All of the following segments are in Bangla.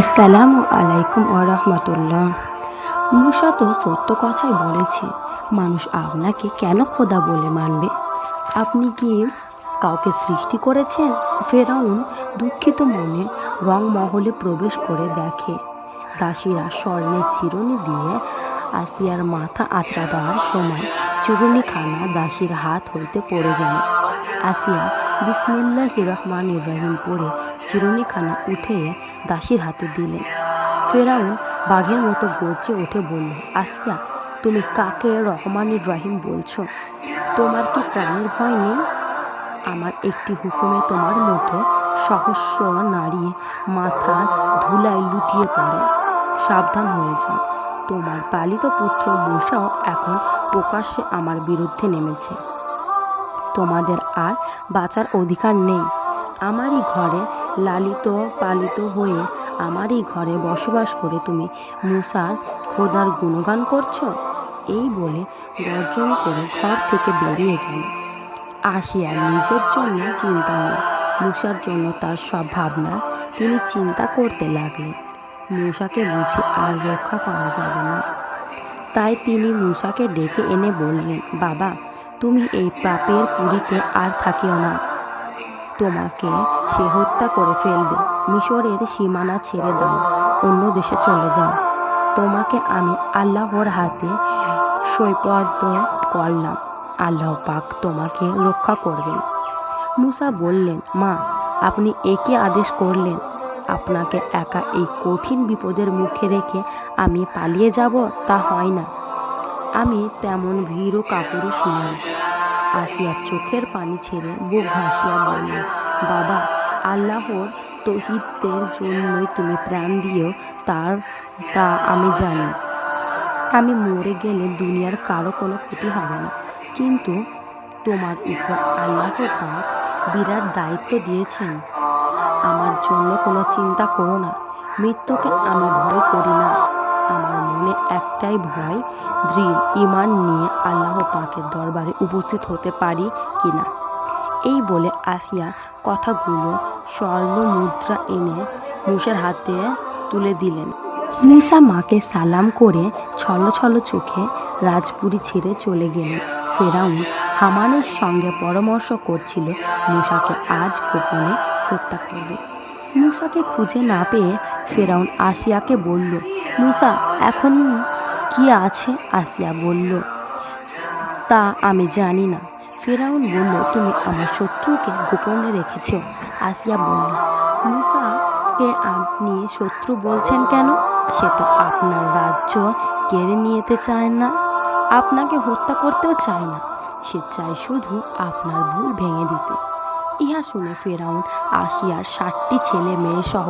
আসসালামু আলাইকুম রহমতুল্লাহ। মুসা তো সত্য কথাই বলেছে, মানুষ আপনাকে কেন খোদা বলে মানবে? আপনি কি কাউকে সৃষ্টি করেছেন? ফেরাউন দুঃখিত মনে রংমহলে প্রবেশ করে দেখে, দাসীরা স্বর্ণের চিরুনি দিয়ে আসিয়ার মাথা আঁচড়াবার সময় চিরুনিখানা দাসীর হাত হইতে পড়ে গেল। আসিয়া বিসমুল্লাহ রহমান ইব্রাহিম পরে চিরুনিখানা উঠে দাসীর হাতে দিলেন। ফেরাউন বাঘের মতো গর্জে উঠে বলল, আসিয়া, তুমি কাকে রহমান ইব্রাহিম বলছো? তোমার কি প্রাণের ভয় নেই? আমার একটি হুকুমে তোমার মতো সহস্র নারী মাথা ধুলায় লুটিয়ে পড়ে। সাবধান হয়ে যাও। তোমার পালিত পুত্র মূষাও এখন প্রকাশ্যে আমার বিরুদ্ধে নেমেছে। তোমাদের আর বাঁচার অধিকার নেই। আমারই ঘরে লালিত পালিত হয়ে আমারই ঘরে বসবাস করে তুমি মুসার খোদার গুণগান করছ? এই বলে গর্জন করে ঘর থেকে বেরিয়ে গেল। আসিয়া নিজের জন্য চিন্তা নেই। মুসার জন্য তার সব ভাবনা তিনি চিন্তা করতে লাগলেন। মুসাকে বুঝি আর রক্ষা করা যাবে না। তাই তিনি মুসাকে ডেকে এনে বললেন, বাবা, তুমি এই পাপের পুরীতে আর থাকিও না। তোমাকে সে হত্যা করে ফেলবে। মিশরের সীমানা ছেড়ে দাও, অন্য দেশে চলে যাও। তোমাকে আমি আল্লাহর হাতে সৈপদ্য করলাম। আল্লাহ পাক তোমাকে রক্ষা করবেন। মুসা বললেন, মা, আপনি একে আদেশ করলেন? আপনাকে একা এই কঠিন বিপদের মুখে রেখে আমি পালিয়ে যাব তা হয় না। আমি তেমন ভীরু কাপুরুষ নই। আসিয়া চোখের পানি ছেড়ে বুক ভাসিয়া বলল, বাবা, আল্লাহর তহিদদের জন্যই তুমি প্রাণ দিও, তার, তা আমি জানি। আমি মরে গেলে দুনিয়ার কারও কোনো ক্ষতি হবে না। কিন্তু তোমার উপর আল্লাহ পাক বিরাট দায়িত্ব দিয়েছেন। আমার জন্য কোনো চিন্তা করো না। মৃত্যুকে আমি ভয় করি না। আমার মনে একটাই ভয়, দৃঢ় ইমান নিয়ে আল্লাহ পাকের দরবারে উপস্থিত হতে পারি কিনা। এই বলে আসিয়া কথাগুলো স্বর্ণ মুদ্রা এনে মুসার হাতে তুলে দিলেন। মুসা মাকে সালাম করে ছলো ছলো চোখে রাজপুরি ছেড়ে চলে গেলেন। ফেরাউন হামানের সঙ্গে পরামর্শ করছিল মুসাকে আজ গোপনে হত্যা করবে। মুসাকে খুঁজে না পেয়ে ফেরাউন আসিয়াকে বলল, মুসা, এখন কি আছে? আসিয়া বলল, তা আমি জানি না। ফেরাউন বলল, তুমি আমার শত্রুকে গোপনে রেখেছ। আসিয়া বলল, মুসাকে আপনি শত্রু বলছেন কেন? সে তো আপনার রাজ্য কেড়ে নিতে চায় না। আপনাকে হত্যা করতেও চায় না। সে চায় শুধু আপনার ভুল ভেঙে দিতে। ইহা শুনে ফেরাউন আসিয়ার ষাটটি ছেলে মেয়ে সহ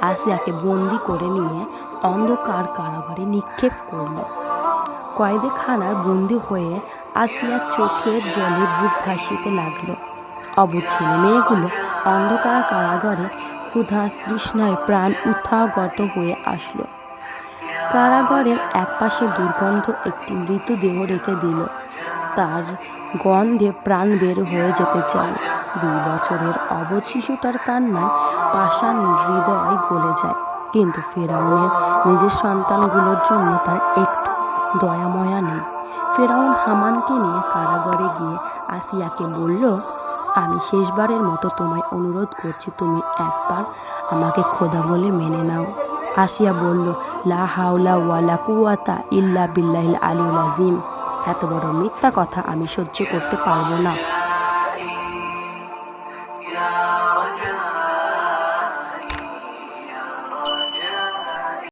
আসিয়াকে বন্দি করে নিয়ে অন্ধকার কারাগারে নিক্ষেপ করল। কয়েদেখানার বন্দি হয়ে আসিয়ার চোখের জলে বুক ভাসিতে লাগল। অবুধ ছেলে মেয়েগুলো অন্ধকার কারাগারে ক্ষুধা তৃষ্ণায় প্রাণ উত্থাগত হয়ে আসলো। কারাগারের একপাশে দুর্গন্ধ একটি মৃতদেহ রেখে দিল। তার গন্ধে প্রাণ বের হয়ে যেতে চায়। দুই বছরের অবধ শিশুটার কান্নায় পাষাণ হৃদয় গলে যায়। কিন্তু ফেরাউনের নিজের সন্তানগুলোর জন্য তার একটু দয়াময়া নেই। ফেরাউন হামানকে নিয়ে কারাগারে গিয়ে আসিয়াকে বলল, আমি শেষবারের মতো তোমায় অনুরোধ করছি, তুমি একবার আমাকে খোদা বলে মেনে নাও। আসিয়া বলল, লা হাওলা ওয়ালা কুয়াতা ইল্লা বিল্লাহিল আলিউল আজিম এত বড় মিথ্যা কথা আমি সহ্য করতে পারব না।